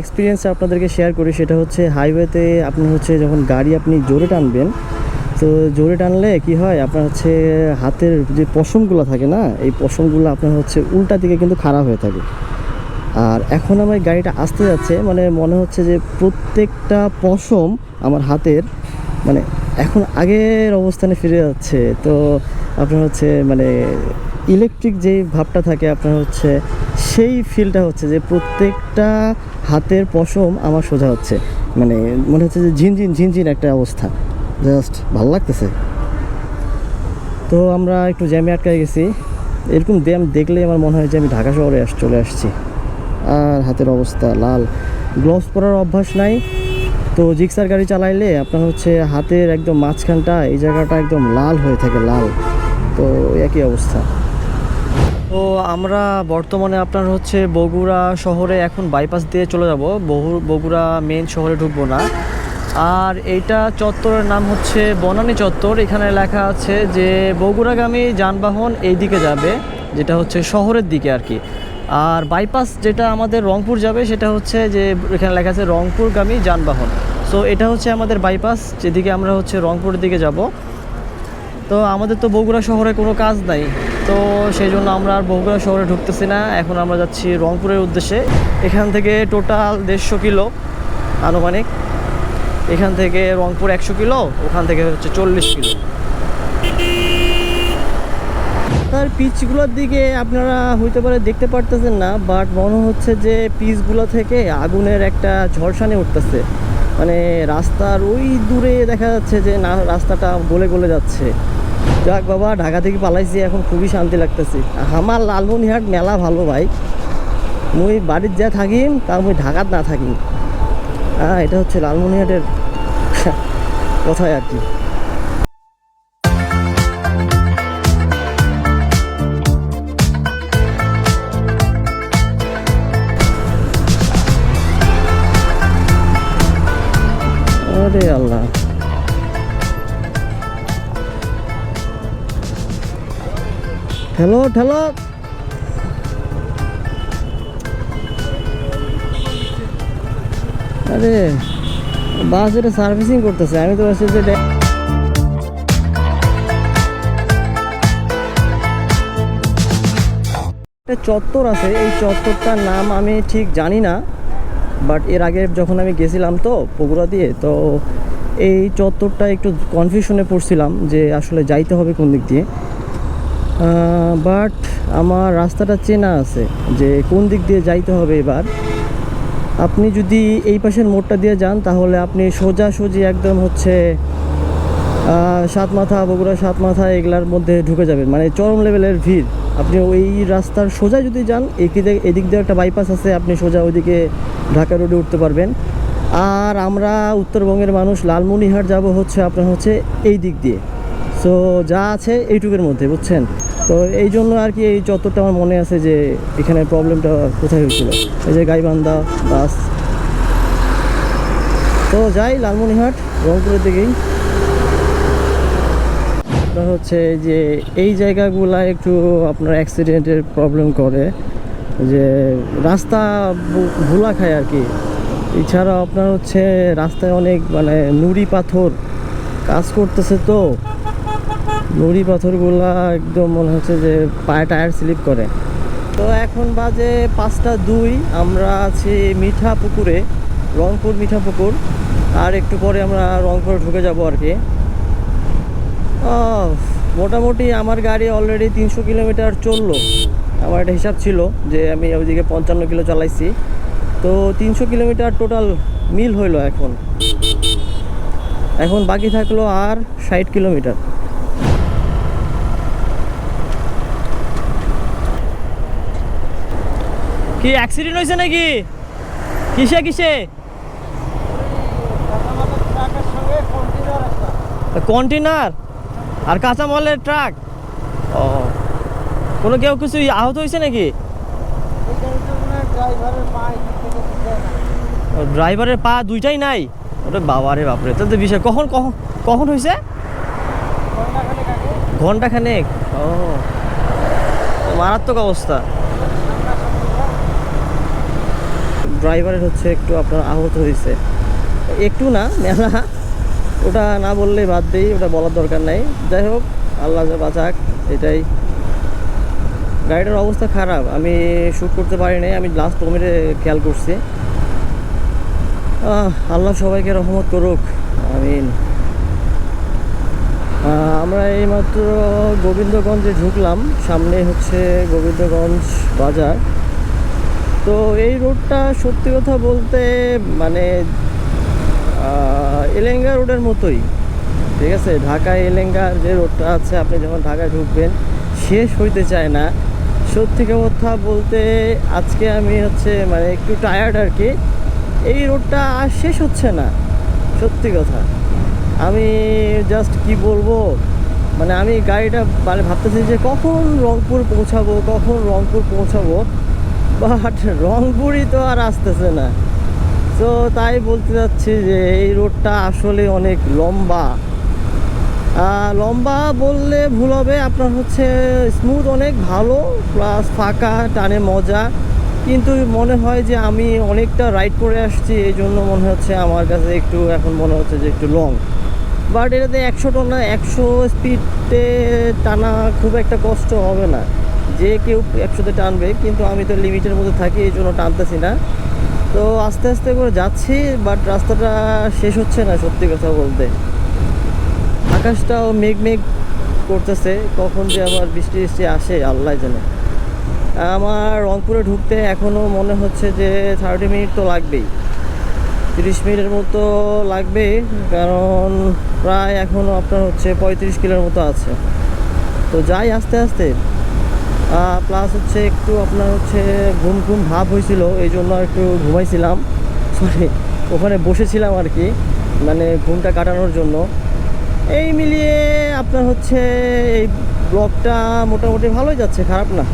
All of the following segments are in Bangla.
এক্সপিরিয়েন্স আপনাদেরকে শেয়ার করি, সেটা হচ্ছে হাইওয়েতে আপনি হচ্ছে যখন গাড়ি আপনি জোরে টানবেন, তো জোরে টানলে কি হয়, আপনার হচ্ছে হাতের যে পশমগুলো থাকে না, এই পশমগুলো আপনার হচ্ছে উল্টা দিকে কিন্তু খারাপ হয়ে থাকে। আর এখন আমার গাড়িটা আসতে যাচ্ছে মানে মনে হচ্ছে যে প্রত্যেকটা পশম আমার হাতের মানে এখন আগের অবস্থানে ফিরে যাচ্ছে। তো আপনার হচ্ছে মানে ইলেকট্রিক যেই ভাবটা থাকে, আপনার হচ্ছে সেই ফিলটা হচ্ছে যে প্রত্যেকটা হাতের পশম আমার সোজা হচ্ছে। মানে মনে হচ্ছে যে ঝিনঝিন ঝিনঝিন একটা অবস্থা। জাস্ট ভালো লাগতেছে। তো আমরা একটু জ্যামে আটকায় গেছি। এরকম জ্যাম দেখলে আমার মনে হয় যে আমি ঢাকা শহরে চলে আসছি। আর হাতের অবস্থা লাল। গ্লোভস পরার অভ্যাস নাই। তো জিক্সার গাড়ি চালাইলে আপনার হচ্ছে হাতের একদম মাঝখানটা, এই জায়গাটা একদম লাল হয়ে থাকে, লাল। তো একই অবস্থা। তো আমরা বর্তমানে আপনার হচ্ছে বগুড়া শহরে এখন বাইপাস দিয়ে চলে যাব। বহু, বগুড়া মেন শহরে ঢুকবো না। আর এইটা চত্বরের নাম হচ্ছে বনানী চত্বর। এখানে লেখা আছে যে বগুড়াগামী যানবাহন এই দিকে যাবে, যেটা হচ্ছে শহরের দিকে আর কি। আর বাইপাস যেটা আমাদের রংপুর যাবে, সেটা হচ্ছে যে এখানে লেখা আছে রংপুরগামী যানবাহন। সো এটা হচ্ছে আমাদের বাইপাস যেদিকে আমরা হচ্ছে রংপুরের দিকে যাব। তো আমাদের তো বগুড়া শহরে কোনো কাজ নাই। তো সেই জন্য আমরা আর বগুড়া শহরে ঢুকতেছি না। এখন আমরা যাচ্ছি রংপুরের উদ্দেশ্যে। এখান থেকে টোটাল দেড়শো কিলো আনুমানিক। এখান থেকে রংপুর একশো কিলো, ওখান থেকে হচ্ছে চল্লিশ কিলো। তার পিচগুলোর দিকে আপনারা হইতে পারে দেখতে পারতেছেন না বাট মনে হচ্ছে যে পিচগুলো থেকে আগুনের একটা ঝলসানি উঠতেছে। মানে রাস্তার ওই দূরে দেখা যাচ্ছে যে না, রাস্তাটা গলে গলে যাচ্ছে। যাক বাবা, ঢাকা থেকে পালাইছি, এখন খুবই শান্তি লাগতেছে। আমার লালমনিহাট মেলা ভালো ভাই। মুই বাড়ির যা থাকিম, তা মুই ঢাকাত না থাকি হ্যাঁ এটা হচ্ছে লালমনিহাটের কথাই আর কি। হ্যালো ঠেলো। আরে, বাস এটা সার্ভিসিং করতেছে। আমি তো ভাবছি যে একটা চত্বর আছে। এই চত্বরটার নাম আমি ঠিক জানি না বাট এর আগে যখন আমি গেছিলাম তো বগুড়া দিয়ে, তো এই চত্বরটা একটু কনফিউশনে পড়ছিলাম যে আসলে যাইতে হবে কোন দিক দিয়ে। বাট আমার রাস্তাটা চেনা আছে যে কোন দিক দিয়ে যাইতে হবে এবার। আপনি যদি এই পাশের মোড়টা দিয়ে যান, তাহলে আপনি সোজাসুজি একদম হচ্ছে সাত মাথা বগুড়া সাত মাথা এগুলার মধ্যে ঢুকে যাবেন। মানে চরম লেভেলের ভিড়। আপনি ওই রাস্তার সোজা যদি যান এদিকে এদিক দিয়ে একটা বাইপাস আছে, আপনি সোজা ওইদিকে ঢাকা রোডে উঠতে পারবেন। আর আমরা উত্তরবঙ্গের মানুষ লালমনিহাট যাব হচ্ছে আপনার হচ্ছে এই দিক দিয়ে। সো যা আছে এইটুকুর মধ্যে, বুঝছেন? তো এই জন্য আর কি এই চত্বরটা আমার মনে আছে যে এখানে প্রবলেমটা কোথায় হয়েছিল? এই যে গাইবান্ধা বাস। তো যাই লালমনিহাট রংপুরের দিকেই। আপনার হচ্ছে যে এই জায়গাগুলা একটু আপনার অ্যাক্সিডেন্টের প্রবলেম করে। যে রাস্তা ভুলা খায় আর কি। এছাড়া আপনার হচ্ছে রাস্তায় অনেক মানে নুড়ি পাথর কাজ করতেছে তো। নুড়ি পাথরগুলা একদম মনে হচ্ছে যে পায়ে টায়ার স্লিপ করে। তো এখন বাজে পাঁচটা দুই, আমরা আছি মিঠা পুকুরে রংপুর মিঠা পুকুর আর একটু পরে আমরা রংপুরে ঢুকে যাব আর কি। মোটামুটি আমার গাড়ি অলরেডি তিনশো কিলোমিটার চলল। আমার একটা হিসাব ছিল যে আমি ওইদিকে পঞ্চান্ন কিলো চালাইছি। তো তিনশো কিলোমিটার টোটাল মিল হইল এখন। এখন বাকি থাকল আর ষাট কিলোমিটার। কি অ্যাক্সিডেন্ট হয়েছে নাকি? কিসে কিসে? কন্টেনার আর কাঁচামালের ট্রাক ও, কোনো কেউ কিছু আহত হয়েছে নাকি? ড্রাইভারের পা দুইটাই নাই? ওটা বাবারে বাপরে, তো বিষয়, কখন কখন কখন হয়েছে ঘণ্টা খানেক ও, মারাত্মক অবস্থা। ড্রাইভারের হচ্ছে একটু আপনার আহত হয়েছে। একটু না, মেলা। ওটা না বললে বাদ দিই, ওটা বলার দরকার নাই। যাই হোক, আল্লাহ যা বাঁচাক, এটাই। গাড়িটার অবস্থা খারাপ, আমি শ্যুট করতে পারি নাই, আমি লাস্ট ওমেরে খেয়াল করছি। আল্লাহ সবাইকে রহমত করুক, আমিন। আমরা এইমাত্র গোবিন্দগঞ্জে ঢুকলাম, সামনে হচ্ছে গোবিন্দগঞ্জ বাজার। তো এই রোডটা সত্যি কথা বলতে মানে এলেঙ্গা রোডের মতোই। ঠিক আছে? ঢাকা এলেঙ্গার যে রোডটা আছে, আপনি যখন ঢাকায় ঢুকবেন, শেষ হইতে চায় না। সত্যি কথা বলতে আজকে আমি হচ্ছে মানে একটু টায়ার্ড আর কি। এই রোডটা আর শেষ হচ্ছে না। সত্যি কথা। আমি জাস্ট কি বলব? মানে আমি গাড়িটা মানে ভাবতেছি যে কখন রংপুর পৌঁছাবো, কখন রংপুর পৌঁছাবো? বাট রংপুরই তো আর আসতেছে না। তো তাই বলতে যাচ্ছি যে এই রোডটা আসলে অনেক লম্বা। লম্বা বললে ভুল হবে, আপনার হচ্ছে স্মুথ অনেক ভালো প্লাস ফাঁকা, টানে মজা। কিন্তু মনে হয় যে আমি অনেকটা রাইড করে আসছি, এই জন্য মনে হচ্ছে আমার কাছে একটু, এখন মনে হচ্ছে যে একটু লং বাট এটাতে একশো টনা একশো স্পিডে টানা খুব একটা কষ্ট হবে না। যে কেউ একসাথে টানবে, কিন্তু আমি তো লিমিটের মধ্যে থাকি, এই জন্য টানতেছি না। তো আস্তে আস্তে করে যাচ্ছি বাট রাস্তাটা শেষ হচ্ছে না, সত্যি কথা বলতে। আকাশটাও মেঘ মেঘ করতেছে, কখন যে আবার বৃষ্টি বৃষ্টি আসে, আল্লাহ জানে। আমার রংপুরে ঢুকতে এখনও মনে হচ্ছে যে থার্টি মিনিট তো লাগবেই। তিরিশ মিনিটের মতো লাগবে, কারণ প্রায় এখনও আপনার হচ্ছে পঁয়ত্রিশ কিলোর মতো আছে। তো যাই আস্তে আস্তে। প্লাস হচ্ছে একটু আপনার হচ্ছে ঘুম ঘুম ভাব হয়েছিল, এই জন্য একটু ঘুমাইছিলাম। সরি ওখানে বসেছিলাম আর কি মানে ঘুমটা কাটানোর জন্য। এই মিলিয়ে আপনার হচ্ছে এই ব্লগটা মোটামুটি ভালোই যাচ্ছে, খারাপ না?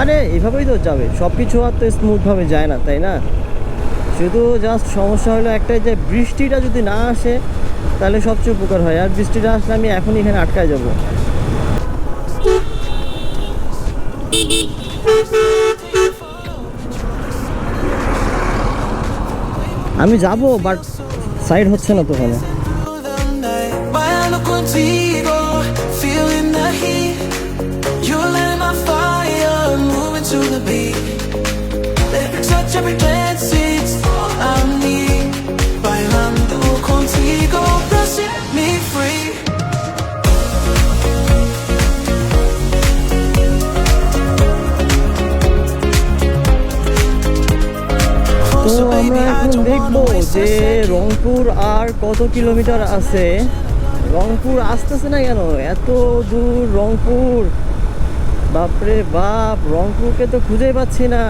আরে, এভাবেই তো যাবে সব কিছু আর তো স্মুথভাবে যায় না, তাই না? শুধু জাস্ট সমস্যা হলো একটাই যে, বৃষ্টিটা যদি না আসে, তাহলে সবচেয়ে উপকার হয়। আর বৃষ্টিটা আসলে আমি এখনই এখানে আটকায় যাব। আমি যাব বাট সাইড হচ্ছে না তো touch, every glance, it's all I need. Bailando contigo, তো আমরা এখন দেখব যে রংপুর আর কত কিলোমিটার আছে? রংপুর আসতেছে না কেন? এত দূর রংপুর। বাপরে বাপ রংপুরকে তো খুঁজে পাচ্ছি না।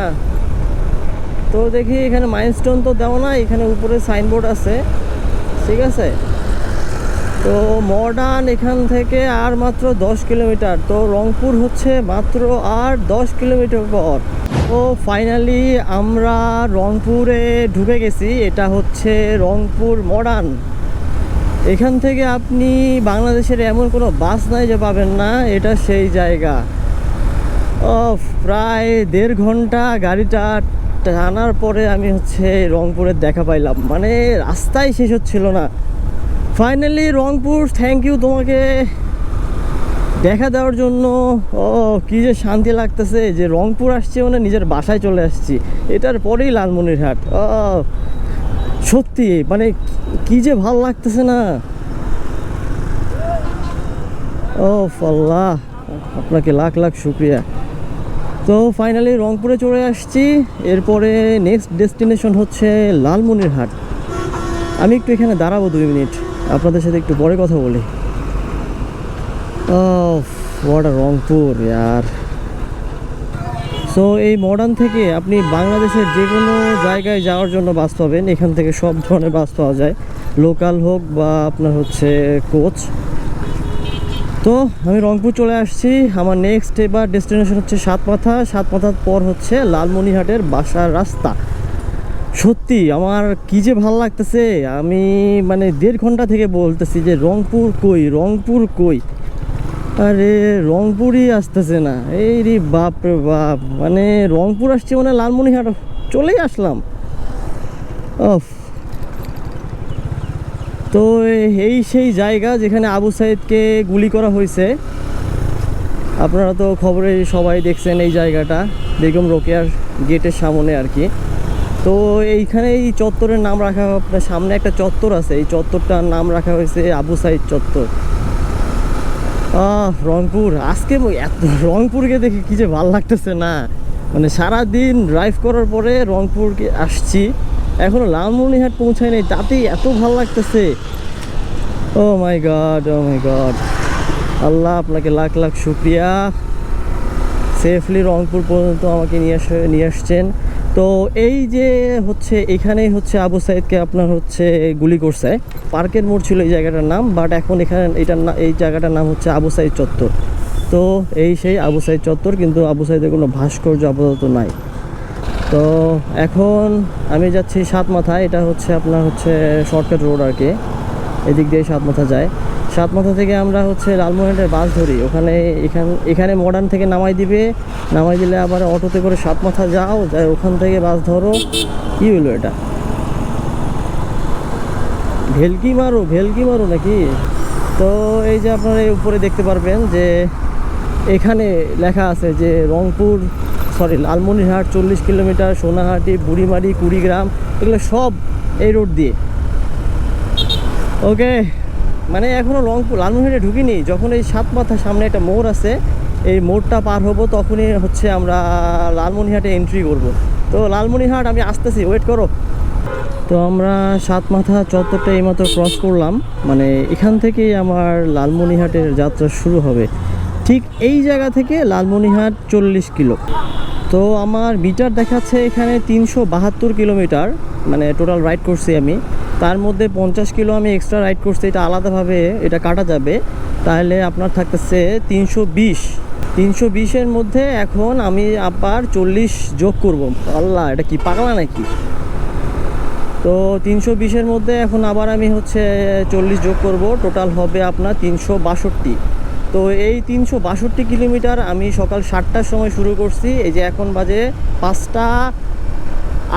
তো দেখি এখানে মাইলস্টোন তো দেওয়া না এখানে উপরে সাইনবোর্ড আছে। ঠিক আছে? তো মডার্ন এখান থেকে আর মাত্র দশ কিলোমিটার। তো রংপুর হচ্ছে মাত্র আর দশ কিলোমিটার পর। তো ফাইনালি আমরা রংপুরে ঢুকে গেছি। এটা হচ্ছে রংপুর মডার্ন। এখান থেকে আপনি বাংলাদেশের এমন কোনো বাস নাই যে পাবেন না, এটা সেই জায়গা। ও প্রায় দেড় ঘণ্টা গাড়িটা টানার পরে আমি হচ্ছে রংপুরের দেখা পাইলাম। মানে রাস্তাই শেষ হচ্ছিল না। ফাইনালি রংপুর থ্যাংক ইউ তোমাকে দেখা দেওয়ার জন্য। ও, কি যে শান্তি লাগতেছে যে রংপুর আসছে মানে নিজের বাসায় চলে আসছি। এটার পরেই লালমনিরহাট। ও, সত্যি মানে কি যে ভালো লাগতেছে না। ও আল্লাহ আপনাকে লাখ লাখ শুক্রিয়া। তো ফাইনালি রংপুরে চলে আসছি। এরপরে নেক্সট ডেস্টিনেশন হচ্ছে লালমনিরহাট। আমি একটু এখানে দাঁড়াবো দুই মিনিট। আপনাদের সাথে একটু পরে কথা বলি। ওয়াটা রংপুর ইয়ার সো এই মডার্ন থেকে আপনি বাংলাদেশের যে কোনো জায়গায় যাওয়ার জন্য বাস পাবেন। এখান থেকে সব ধরনের বাস পাওয়া যায়। লোকাল হোক বা আপনার হচ্ছে কোচ তো, আমি রংপুর চলে আসছি। আমার নেক্সট এবার ডেস্টিনেশন হচ্ছে সাতমাথা। সাতমাথার পর হচ্ছে লালমনিরহাটের বাসার রাস্তা। সত্যি, আমার কি যে ভালো লাগতেছে? আমি মানে দেড় ঘণ্টা থেকে বলতেছি যে রংপুর কই রংপুর কই? আরে, রংপুরই আসতেছে না। এই রে বাপ রে বাপ মানে রংপুর আসছে মানে লালমনিরহাট, চলেই আসলাম। অফ তো এই সেই জায়গা যেখানে আবু সাইদকে গুলি করা হয়েছে, আপনারা তো খবরে সবাই দেখছেন এই জায়গাটা, বেগম রোকেয়ার গেটের সামনে আর কি। তো এইখানে এই চত্বরের নাম রাখা আপনার সামনে একটা চত্বর আছে, এই চত্বরটার নাম রাখা হয়েছে আবু সাইদ চত্বর। রংপুর, আজকে এত রংপুরকে দেখে কি যে ভালো লাগতেছে না। মানে সারা দিন ড্রাইভ করার পরে রংপুরকে আসছি, এখনও লালমনিহাট পৌঁছায় নাই, তাতেই এত ভালো লাগতেছে। ও মাই গড ও মাই গড আল্লাহ আপনাকে লাখ লাখ শুক্রিয়া। সেফলি রংপুর পর্যন্ত আমাকে নিয়ে আসে নিয়ে আসছেন। তো এই যে হচ্ছে, এখানেই হচ্ছে আবু সাইদকে আপনার হচ্ছে গুলি করছে। পার্কের মোড় ছিল এই জায়গাটার নাম বাট এখন এখানে এটার এই জায়গাটার নাম হচ্ছে আবু সাইদ চত্বর। তো এই সেই আবু সাইদ চত্বর, কিন্তু আবু সাইদের কোনো ভাস্কর্য আপাতত নাই। তো এখন আমি যাচ্ছি সাত মাথা এটা হচ্ছে আপনার হচ্ছে শর্টকাট রোড আর কি। এদিক দিয়ে সাত মাথা যায়। সাত মাথা থেকে আমরা হচ্ছে লালমোহনের বাস ধরি। ওখানে এখান, এখানে মডার্ন থেকে নামাই দিবে। নামাই দিলে আবার অটোতে করে সাত মাথা যাও, যাই ওখান থেকে বাস ধরো। কি হলো এটা? ভেলকি মারো ভেলকি মারো নাকি? তো এই যে আপনারা উপরে দেখতে পারবেন যে এখানে লেখা আছে যে রংপুর সরি লালমনিরহাট, চল্লিশ কিলোমিটার, সোনাহাটি, বুড়িমারি, কুড়িগ্রাম, এগুলো সব এই রোড দিয়ে। ওকে মানে এখনও রংপুর লালমনিরহাটে ঢুকিনি। যখন এই সাত মাথা সামনে একটা মোড় আছে, এই মোড়টা পার হব তখনই হচ্ছে আমরা লালমনিহাটে এন্ট্রি করব। তো লালমনিহাট আমি আসতেছি ওয়েট করো। তো আমরা সাত মাথা চত্বরটা এইমাত্র ক্রস করলাম মানে এখান থেকেই আমার লালমনিহাটের যাত্রা শুরু হবে। ঠিক এই জায়গা থেকে লালমনিহাট চল্লিশ কিলো। তো আমার মিটার দেখাচ্ছে এখানে তিনশো বাহাত্তর কিলোমিটার মানে টোটাল রাইড করছি আমি। তার মধ্যে পঞ্চাশ কিলো আমি এক্সট্রা রাইড করছি, এটা আলাদাভাবে এটা কাটা যাবে। তাহলে আপনার থাকতেছে তিনশো বিশ। তিনশো বিশের মধ্যে এখন আমি আবার চল্লিশ যোগ করব। আল্লাহ, এটা কি পাগলা নাকি? তো তিনশো বিশের মধ্যে এখন আবার আমি হচ্ছে চল্লিশ যোগ করব টোটাল হবে আপনার তিনশো বাষট্টি। তো এই তিনশো বাষট্টি কিলোমিটার আমি সকাল সাতটার সময় শুরু করছি, এই যে এখন বাজে পাঁচটা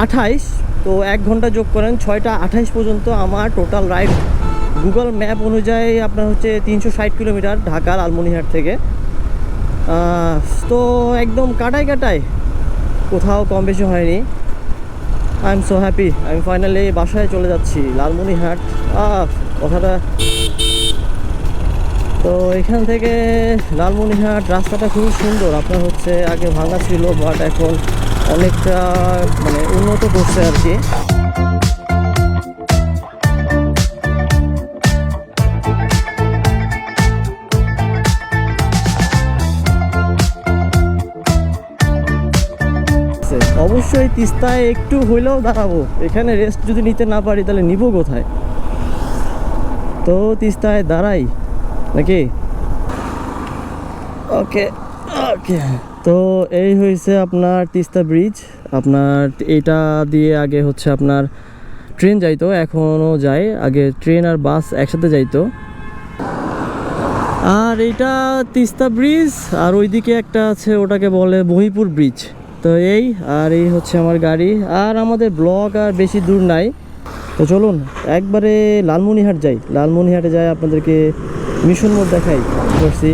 আঠাইশ। তো এক ঘণ্টা যোগ করেন, ছয়টা আঠাইশ পর্যন্ত আমার টোটাল রাইড গুগল ম্যাপ অনুযায়ী আপনার হচ্ছে তিনশো ষাট কিলোমিটার ঢাকার আলমনিহাট থেকে। তো একদম কাটাই কাটাই কোথাও কম বেশি হয়নি। আই এম সো হ্যাপি আমি ফাইনালি বাসায় চলে যাচ্ছি লালমনিহাট কথাটা। তো এখান থেকে লালমনিহাট রাস্তাটা খুবই সুন্দর। আপনার হচ্ছে আগে ভাঙা ছিল বাট এখন অনেকটা মানে উন্নত করছে আর কি। অবশ্যই তিস্তায় একটু হইলেও দাঁড়াবো। এখানে রেস্ট যদি নিতে না পারি, তাহলে নিব কোথায়? তো তিস্তায় দাঁড়াই, নাকি? ওকে ওকে তো এই হয়েছে আপনার তিস্তা ব্রিজ আপনার এটা দিয়ে আগে হচ্ছে আপনার ট্রেন যাইতো এখনও যায় আগে ট্রেন আর বাস একসাথে যাইতো। আর এটা তিস্তা ব্রিজ আর ওইদিকে একটা আছে, ওটাকে বলে মহিপুর ব্রিজ তো এই, আর এই হচ্ছে আমার গাড়ি। আর আমাদের ব্লক আর বেশি দূর নাই। তো চলুন, একবারে লালমনিহাট যাই। লালমনিহাটে যাই, আপনাদেরকে মিশন মোড় দেখাই, করছি।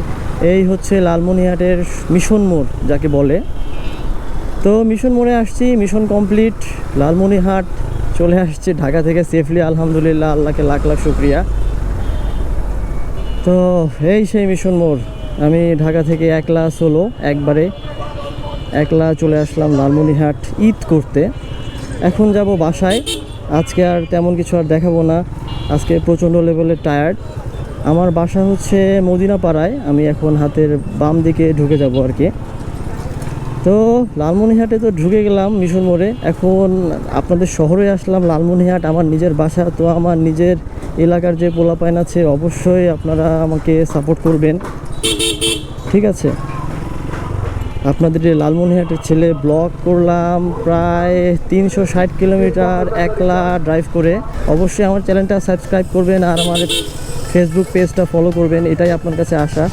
এই হচ্ছে লালমনিহাটের মিশন মোড়, যাকে বলে। তো মিশন মোড়ে আসছি, মিশন কমপ্লিট লালমনিহাট চলে আসছে ঢাকা থেকে সেফলি আলহামদুলিল্লাহ, আল্লাহকে লাখ লাখ শুক্রিয়া। তো এই সেই মিশন মোড়, আমি ঢাকা থেকে একলা সোলো একবারে একলা চলে আসলাম লালমনিহাট ঈদ করতে। এখন যাব বাসায়, আজকে আর তেমন কিছু আর দেখাবো না, আজকে প্রচণ্ড লেভেলের টায়ার্ড আমার বাসা হচ্ছে মদিনা পাড়ায় আমি এখন হাতের বাম দিকে ঢুকে যাব আর কি। তো লালমনিহাটে তো ঢুকে গেলাম মিশন মোড়ে। এখন আপনাদের শহরে আসলাম লালমনিহাট, আমার নিজের বাসা। তো আমার নিজের এলাকার যে পোলাপাইন আছে, অবশ্যই আপনারা আমাকে সাপোর্ট করবেন। ঠিক আছে? আপনাদের লালমনিহাটের ছেলে ব্লগ করলাম প্রায় তিনশো ষাট কিলোমিটার একলা ড্রাইভ করে। অবশ্যই আমার চ্যানেলটা সাবস্ক্রাইব করবেন আর আমার ফেসবুক পেজটা ফলো করবেন, এটাই আপনার কাছে আশা।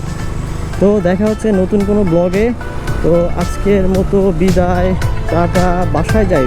তো দেখা হচ্ছে নতুন কোনো ব্লগে তো আজকের মতো বিদায়, টাটা, বাসায় যাই।